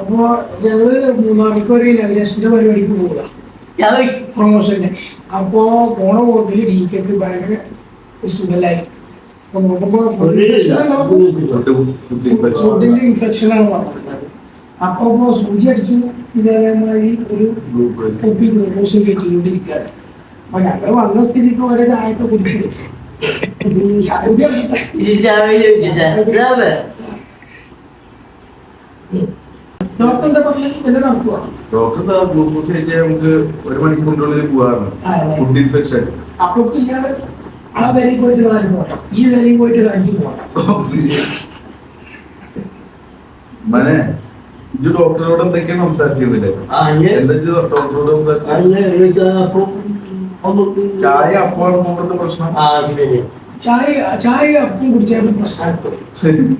അപ്പോ ഞങ്ങൾ മൂന്നാറിലേക്ക് ഒരു ഇനാഗ്രേഷന്റെ പരിപാടിക്ക് പോവുക. പ്രൊമോഷന്റെ അപ്പോ പോണ പോക്കിൽ ഡി കെക്ക് ഭയങ്കര സുഖലായി ഫുഡിന്റെ ഇൻഫെക്ഷൻ ആണ്. പറഞ്ഞത് അപ്പൊ ഇപ്പൊ സൂചി അടിച്ചു. പിന്നെ അതേമാതിരി ഒരു കുപ്പി ഗ്ലൂക്കോസ് കയറ്റിക്കൊണ്ടിരിക്കുകയാണ് അപ്പൊ ഞങ്ങൾ വന്ന സ്ഥിതിക്ക് ഒരേ ചായയൊക്കെ കുടിച്ചു ചായ. ഡോക്ടർ ഡോക്ടർ ഗ്ലൂക്കോസ് കയറ്റി നമുക്ക് ഒരു മണിക്കൂറിനുള്ളിൽ അതെ. Food infection. അപ്പൊ ഇയാൾ ആ വരി പോയിട്ട് നാല് പോട്ടെ ഈ വരി പോയിട്ട് ഒരു അഞ്ച് പോട്ടെ മനെ ഇത് ഡോക്ടറോട് എന്തൊക്കെയാ സംസാരിച്ചിരുന്നില്ലേ? ഡോക്ടറോട് സംസാരിച്ചത് ചായ അപ്പാണ് മുമ്പത്തെ പ്രശ്നം? ചായ ചായ അപ്പം കുടിച്ചാൽ പ്രശ്നമായിപ്പോയി.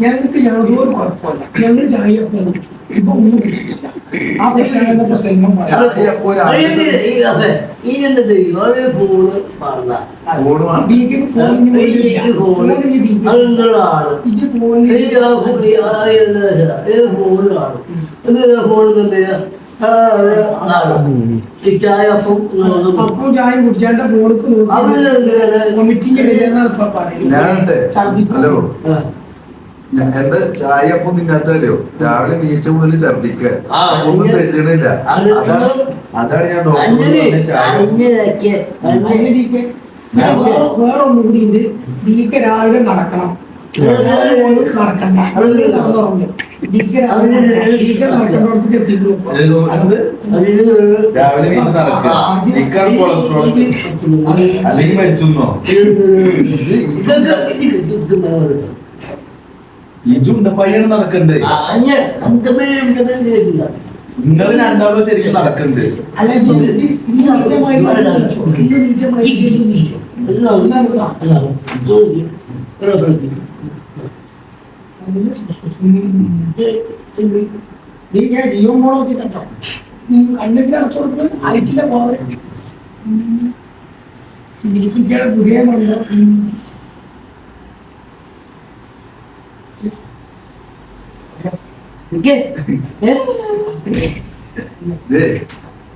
ഞങ്ങൾക്ക് യാതൊരു കുഴപ്പമില്ല ഞങ്ങൾ ചായ അപ്പം കുടിക്കും. ഇപ്പൊ ഒന്നും കുടിച്ചിട്ടില്ല ആ പ്രശ്നം ഫോണിന് അപ്പൊ ചായ കുടിച്ചാണ്ട് ഫോണിക്ക് വോമിറ്റിംഗ് ഞാനുണ്ട് ഛർദിക്കും. ഹലോ എന്റെ ചായ അപ്പൊ നിന്നോ രാവിലെ നീച്ച മുതൽ ഛർദിക്കുക ഒന്നും തെറ്റണില്ല അതാണ് അതാണ് ഞാൻ വേറൊന്നും വേറെ- ഒന്നും കൂടി ഉണ്ട് ഡീക്ക് രാവിലെ നടക്കണം നടക്കണ്ട നടന്നുറങ്ങും രാവിലെ കൊളസ്ട്രോൾ അല്ലെങ്കിൽ ഇജുണ്ട പയ്യാണ് നടക്കണ്ടേ നിങ്ങൾ രണ്ടാളും ശരിക്കും നടക്കണ്ട്. നീ ഞാൻ ജീവൻ പോണോ നോക്കി കേട്ടോ കണ്ണെങ്കിലും അടച്ചു കൊടുത്ത് അയക്കില്ല പോവെ ചികിത്സിക്കാണ് പുതിയ മരുന്ന്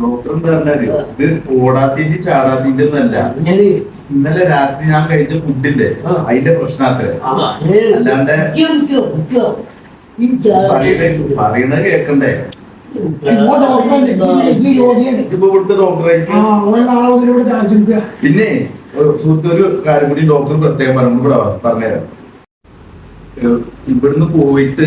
ഡോക്ടർ പറഞ്ഞാൽ ഇത് ഓടാത്തിന്റെ ചാടാത്തിന്റെ ഒന്നല്ല. ഇന്നലെ രാത്രി ഞാൻ കഴിച്ച ഫുഡില്ലേ? ആ. അതിന്റെ പ്രശ്നത്തിൽ അല്ലാണ്ട് പറയണ പറയണത് കേക്കണ്ടേ? പിന്നെ സുഹൃത്തൊരു കാര്യം കൂടി ഡോക്ടർ പ്രത്യേകം പറഞ്ഞു കൂടെ പറഞ്ഞുതരാം. ഇവിടുന്ന് പോയിട്ട്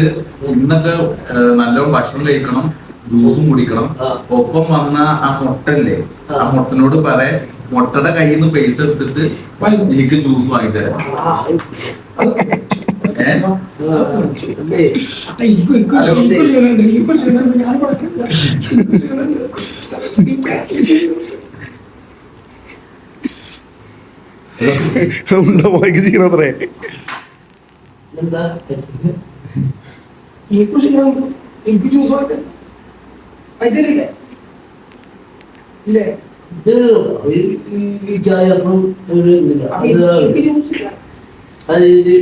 ഇന്നൊക്കെ നല്ല നല്ലോണം ഭക്ഷണം കഴിക്കണം ജ്യൂസും കുടിക്കണം. ഒപ്പം വന്ന ആ മുട്ടല്ലേ ആ. മുട്ടനോട് പറയാ മുട്ടയുടെ കയ്യിൽ നിന്ന് പൈസ എടുത്തിട്ട് എനിക്ക് ജ്യൂസ് വാങ്ങിത്തരാം. ഉണ്ട പോയിക്ക് ചെയ്യണത്രേ ഈ ക്ഷീണമുണ്ട്. എനിക്ക് ജ്യൂസ് വാങ്ങി വൈദ്യരില്ലേ ഇല്ലേ? ചായപ്പം ഒരു എനിക്ക് അത് ഇത്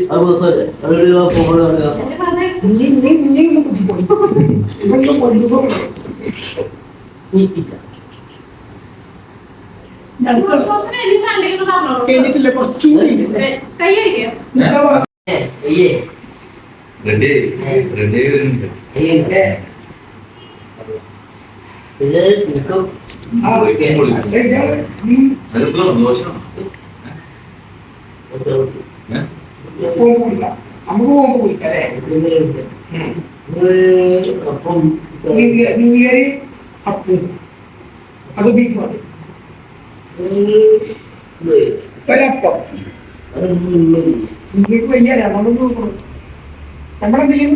കഴിഞ്ഞിട്ടില്ല കുറച്ചും കൂടി ഉണ്ട്. എന്താ പറയാ? അയ്യേ. റെഡി. റെഡി വരുന്നുണ്ട് ഇത് നിൽക്കും. ദോഷം. നമുക്ക് പോകുമ്പോ കുടിക്കാം അല്ലേ? അപ്പം മീൻ- മീൻ കറി അപ്പും അത് ബീഫ് മതി ഒരപ്പം. നിങ്ങൾക്ക് വയ്യ രണ്ടെണ്ണം നമ്മളെന്ത് ചെയ്യും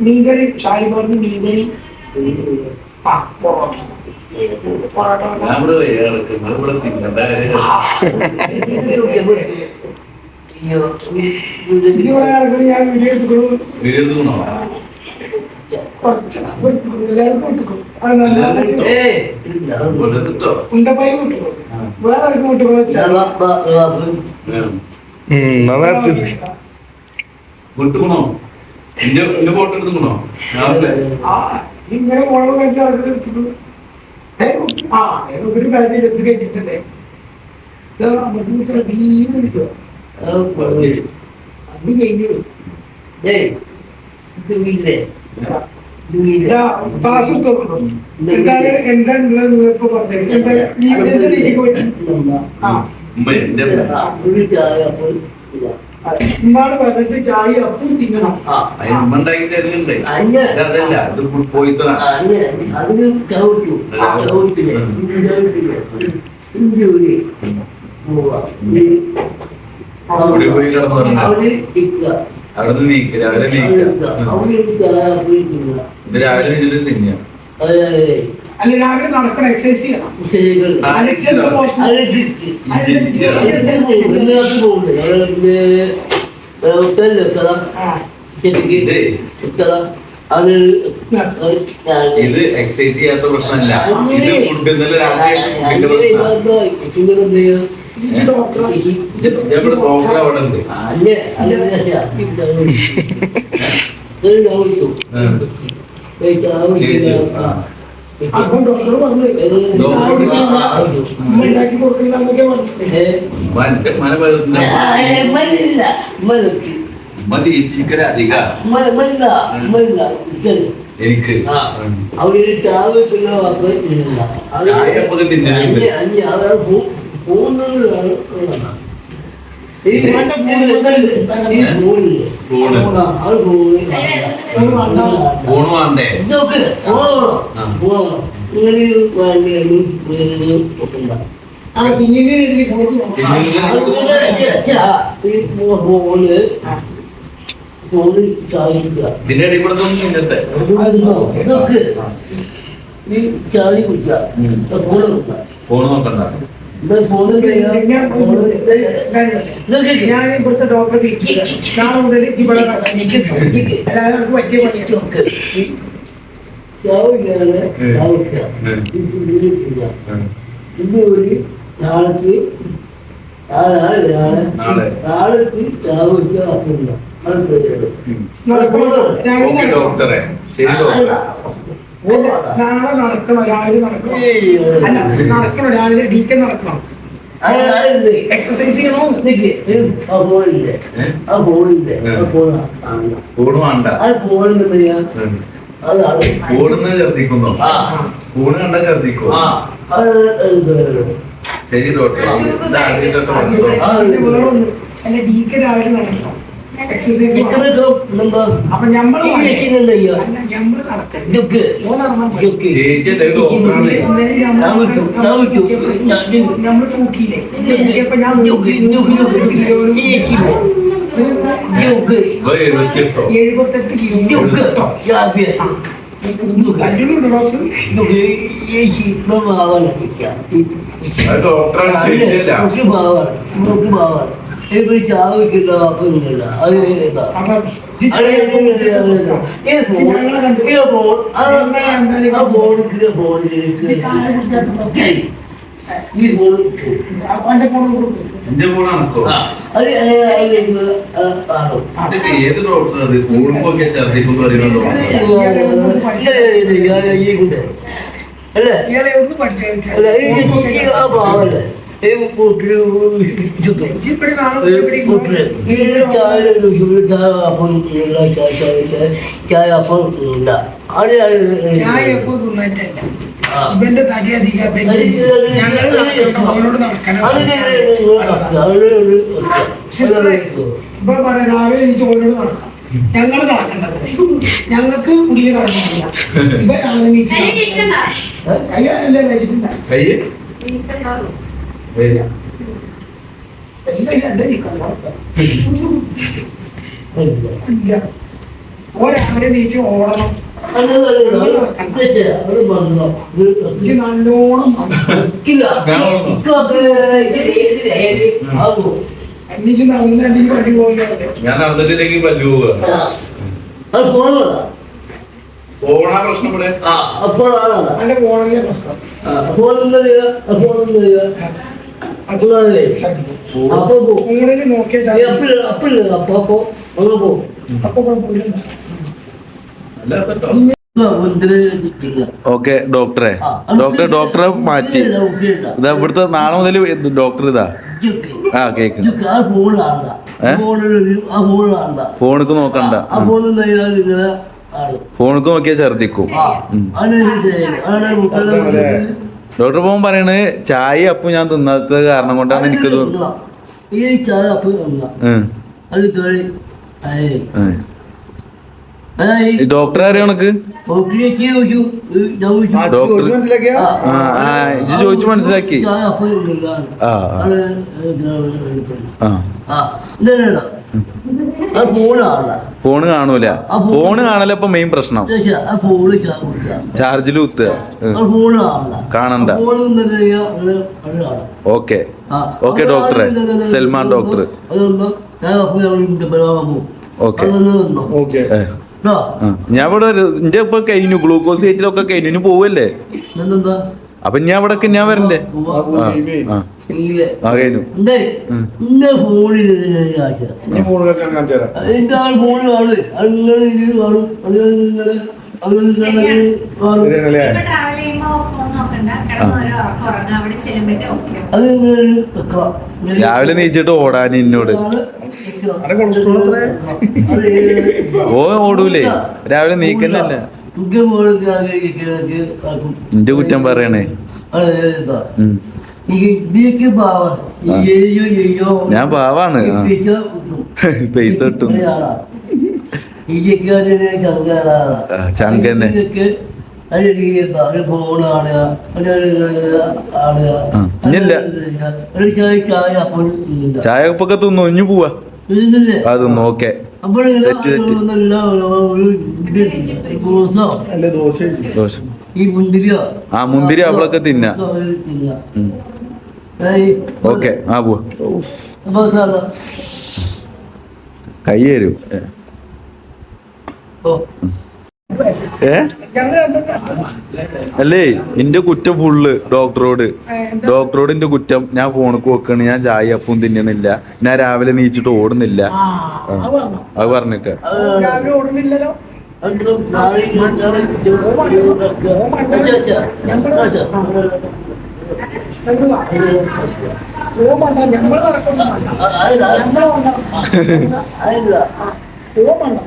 മീൻകറി ഷാരിമാറിന് മീൻകറി ആ പൊറോട്ട. പൊറോട്ട ഞാൻ വീഡിയോ എടുത്തുള്ളൂ വീഡിയോ എടുക്കണോ കുറച്ച് എല്ലാവർക്കും എടുത്തുള്ളൂ അത് നല്ല ഉണ്ടപ്പായി വിട്ടുള്ളൂ വേറെ ആർക്കും നന്നായിട്ട് വിട്ടുക്കണോ? എന്റെ എന്റെ ഫോട്ടോ എടുത്തുക്കണോ? ആ ഇങ്ങനെ മുളക് കഴിച്ച് നടക്കുന്നു ആ ഒരു കാര്യം എടുത്ത് കഴിഞ്ഞിട്ടല്ലേ? അത് കഴിഞ്ഞു ക്ലാസ് എന്താണ് എന്താണ് ഇപ്പൊ പറഞ്ഞത്. ഉമ്മാട് പറഞ്ഞിട്ട് ചായ അപ്പം തിന്നണം. അതല്ല ഇത് ഫുഡ് പോയിസൺ അതിന് ചവിട്ടു. ചവിട്ടില്ലേ? അവിടെ നീക്കില്ല അവിടെ രാവിലെ നീക്ക. അവർ ചായ ഇത് രാവിലെ അല്ല രാവിലെ നടക്കണം എക്സസൈസ് ചെയ്യണം. ഇത് എക്സസൈസ് ചെയ്യാത്ത പ്രശ്നമല്ല. ഇത് ഫുഡ് ഇന്നലെ രാത്രി ഡോക്ടർ അവിടെ ഉണ്ട്. അല്ലേ? എനിക്ക്. അവിടെ ചാവ് പിന്നെ വാക്ക് ഇല്ല. അത് ചായ അപ്പൊക്കെ ഇതിന്റെ ഇടയിൽ കൂടെ ഈ കുടിക്കുക. ഫോണ് ഫോണ് നോക്കണ്ട. ഞാൻ ഇവിടുത്തെ ഡോക്ടറെ നാളെ മുതൽ ഇവിടെ എല്ലാവർക്കും പറ്റിയ പണിയാണ്. ഇത് ഒരു നാളേക്ക് നാളെ നാളെ നാളെ. നാളേക്ക് രാവിലെ ഓക്കെ നടക്കണം. ഡോക്ടറെ. ശരി ഡോക്ടർ അല്ല, നാളെ നടക്കണം രാവിലെ നടക്കണം. അല്ല നടക്കണം രാവിലെ ഡീക്കൻ നടക്കണം. എക്സസൈസ്. അതാണ് ഫോണിന്ന് ആ ഫോണ് കണ്ട ഛർദിക്കോ ശരി ഡോക്ടർ വേറെ ഒന്ന് അല്ല ഡീക്കൻ രാവിലെ നടക്കണം? എക്സസൈസ് അപ്പൊ ഞമ്മൾ ഞമ്മൾ തൂക്കിയില്ലേ? ഞാൻ എഴുപത്തെട്ട് കിലോ യാബിയ തല്ലുന്നുണ്ട് ഡോക്ടർ ഇപ്പൊ ചാവിക്കില്ല അപ്പൊ നിന്നില്ല അത് ഏതാ ഡോക്ടർ അത് കൂടുമ്പൊക്കെ ഛർദിക്കും പറയുന്ന ഡോക്ടർ അല്ലേ അല്ല ആ പാവല്ലേ ചായ അപ്പം ചായ അപ്പം തിന്നിട്ടല്ല. ഇവന്റെ തടി അധികം ഞങ്ങൾ അവനോട് ഇപ്പൊ പറയാം രാവിലെ എനിക്ക് ഓരോട് നടക്കാം ഞങ്ങൾ നടക്കേണ്ടത് ഞങ്ങൾക്ക് കുടിയ കടന്നില്ല നീച്ച് അയ്യല്ലേ കഴിച്ചിട്ടില്ല ഈ കയ്യിൽ എന്റെ നിൽക്കണം ഇല്ല. രാവിലെ നീച്ച് ഓടണം. നല്ലോണം എനിക്ക് നല്ല ഈ വണ്ടി പോകുന്നുണ്ട് ഞാൻ നടന്നിട്ടില്ലെങ്കിൽ പല്ലു പോവുക ഫോണാ പ്രശ്നം ഇവിടെ. ഫോണിലെ പ്രശ്നം. ഫോണെന്ന് വരിക ഫോണെന്ന് വരിക അത് അപ്പൊ പോ. ഫോണിൽ നോക്കിയാൽ അപ്പില്ല അപ്പില്ല അപ്പൊ അപ്പൊ അങ്ങനെ പോ. അപ്പൊ കുഴപ്പമില്ല അല്ലാത്തട്ടോ. വന്നിരിക്കില്ല ഓക്കെ ഡോക്ടറെ. ഡോക്ടറെ ഡോക്ടറെ മാറ്റി. ഇതാ ഇവിടുത്തെ നാളെ മുതൽ ഡോക്ടർ ഇതാ. ആ കേക്ക്. ഫോണിക്ക് നോക്കണ്ട. ഫോണിക്ക് നോക്കിയാൽ ഛർദിക്കും. ഡോക്ടർ പോകുമ്പോൾ പറയണത് ചായ അപ്പം ഞാൻ തിന്നാത്തത് കാരണം കൊണ്ടാണ് എനിക്ക് ഈ ചായ അപ്പം അത് ഡോക്ടറെ അറിയോ ഉനക്ക് ഡോക്ടറെ ചോദിച്ചു. മനസ്സിലാക്കി. ആ അത് ഫോൺ ഫോണ് കാണൂല. ഫോണ് കാണല ഇപ്പൊ മെയിൻ പ്രശ്നം. ഫോണ് ചാർജിൽ കുത്തുക. ഫോണ് കാണണ്ട. ഓക്കെ. ഓക്കെ ഡോക്ടറെ സൽമാൻ ഡോക്ടർ ഓക്കെ. ഞാൻ ഇവിടെ ഇപ്പൊ കഴിഞ്ഞു. ഗ്ലൂക്കോസ് ഏറ്റിലൊക്കെ കഴിഞ്ഞു. ഇനി പോവല്ലേ? അപ്പൊ ഞാൻ ഇവിടെ ഞാൻ വരണ്ടേ രാവിലെ നീച്ചിട്ട് ഓടാൻ എന്നോട്? ഓ ഓടൂലേ. രാവിലെ നീക്കന്നല്ല ഇന്റെ കുറ്റം പറയണേ ഞാൻ പാവാണ്. പൈസ കിട്ടും. ചങ്കന്നെ. ചായ. ഉപ്പൊക്കെ തിന്നു ഇഞ്ഞു പോവാ? അത് നോക്കെ ദോശ. ആ, മുന്തിരി അവളൊക്കെ തിന്നാ. ഓക്കെ ആ പോവാ. കൈ തരൂ. ഓ. ഏ അല്ലേ എന്റെ കുറ്റം ഫുള്ള് ഡോക്ടറോട്? ഡോക്ടറോട് എന്റെ കുറ്റം ഞാൻ ഫോണിക്ക് വെക്കണ് ഞാൻ ചായ അപ്പം തിന്നണില്ല ഞാൻ രാവിലെ നീച്ചിട്ട് ഓടുന്നില്ല അത് പറഞ്ഞിട്ട് നടക്കുന്നു ഞമ്മൾ വേണ്ട.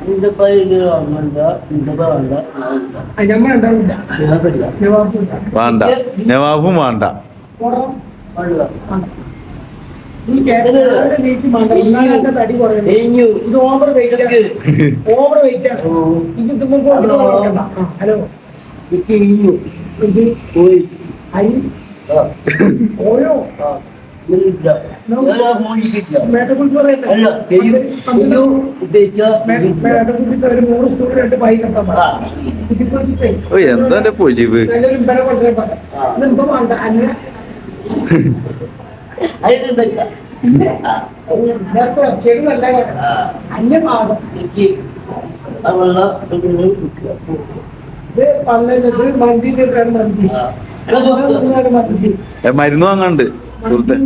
ഈ കേരളത്തിലെ നീച്ച് തടി കുറയുന്നു. ഇത് ഓവർ വെയിറ്റ് ആണ്. ഓവർ വെയിറ്റ് ആണ്. ഇത് തുമ്പോ ഹലോ. ഇത് അരി. ഓരോ. എന്താ എന്റെ പൊലിവ്. മരുന്ന് വാങ്ങാണ്ട്. Suerte.